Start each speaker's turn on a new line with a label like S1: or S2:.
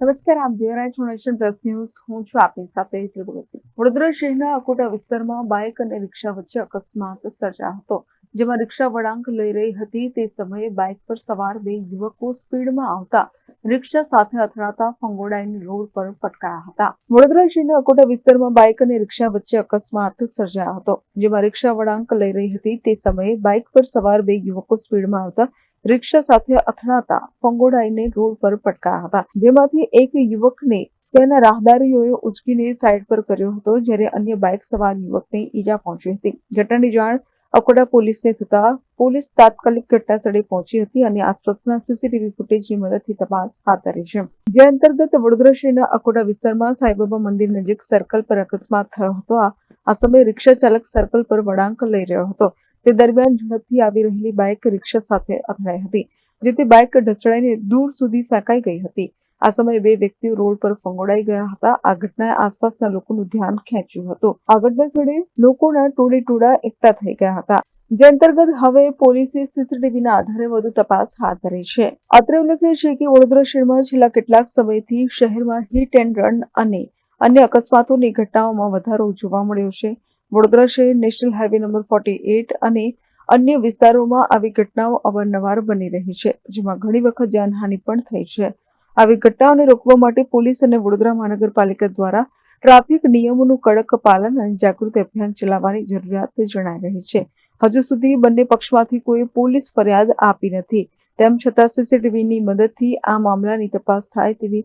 S1: નમસ્કાર આપ જોઈ રહ્યા પ્લસ ન્યૂઝ. હું છું આપની સાથે હેતલ વડોદરા શહેરના અકોટા વિસ્તારમાં બાઇક અને રિક્ષા વચ્ચે અકસ્માત સર્જાયો હતો, જેમાં રિક્ષા વળાંક લઈ રહી હતી. તે સમયે બાઇક પર સવાર બે યુવકો સ્પીડમાં આવતા રિક્ષા સાથે અથડાતા ફંગોડાઈન રોડ પર પટકાયા હતા. વડોદરા શહેરના અકોટા વિસ્તારમાં બાઇક અને રિક્ષા વચ્ચે અકસ્માત સર્જાયો હતો. જેમાં રિક્ષા વળાંક લઈ રહી હતી. તે સમયે બાઇક પર સવાર બે યુવકો સ્પીડમાં આવતા રિક્ષા સાથે અથડાતા ફંગોડાઈને રોડ પર પટકાયા હતા. જેમાંથી એક યુવકને તેના રાહદારીઓએ ઉચકીને સાઇડ પર કર્યો હતો, જ્યારે અન્ય બાઇક સવાર યુવકને ઈજા પહોંચી હતી. ઘટનાની જાણ અકોટા પોલીસને થતા પોલીસ તાત્કાલિક ઘટના સ્થળે પહોંચી હતી અને આસપાસના સીસીટીવી ફૂટેજની મદદથી તપાસ હાથ ધરી છે. જે અંતર્ગત વડોદરા શહેરના અકોડા વિસ્તારમાં સાંઈબાબા મંદિર નજીક સર્કલ પર અકસ્માત થયો હતો. આ સમયે રિક્ષા ચાલક સર્કલ પર વળાંક લઈ રહ્યો હતો. તે દરમિયાન ઝડપથી આવી રહેલી બાઇક રિક્ષા સાથે અથડાઈ હતી. જેથી બાઇક ઢસડાઈને દૂર સુધી ફેંકાઈ ગઈ હતી. આ સમયે બે વ્યક્તિઓ રોડ પર ફંગોડાઈ ગયા હતા. આ ઘટનાએ આસપાસના લોકોનું ધ્યાન ખેંચ્યું હતું. આ ઘટના સ્થળે લોકોના ટોળે ટોળા એકઠા થઈ ગયા હતા. જે અંતર્ગત હવે પોલીસે સીસીટીવીના આધારે વધુ તપાસ હાથ ધરી છે. અત્રે ઉલ્લેખનીય છે કે વડોદરા શહેરમાં છેલ્લા કેટલાક સમયથી શહેરમાં હિટ એન્ડ રન અને અન્ય અકસ્માતોની ઘટનાઓમાં વધારો જોવા મળ્યો છે. વડોદરા શહેર national highway number forty eight અને અન્ય વિસ્તારોમાં આવી ઘટનાઓ અવારનવાર બની રહી છે, જેમાં ઘણી વખત જાનહાનિ પણ થઈ છે. આવી ઘટનાઓને રોકવા માટે પોલીસ અને વડોદરા મહાનગરપાલિકા દ્વારા ટ્રાફિક નિયમોનું કડક પાલન અને જાગૃતિ અભિયાન ચલાવવાની જરૂરિયાત જણાઈ રહી છે. હજુ સુધી બંને પક્ષમાંથી કોઈ પોલીસ ફરિયાદ આપી નથી. તેમ છતાં સીસીટીવીની મદદથી આ મામલાની તપાસ થાય તેવી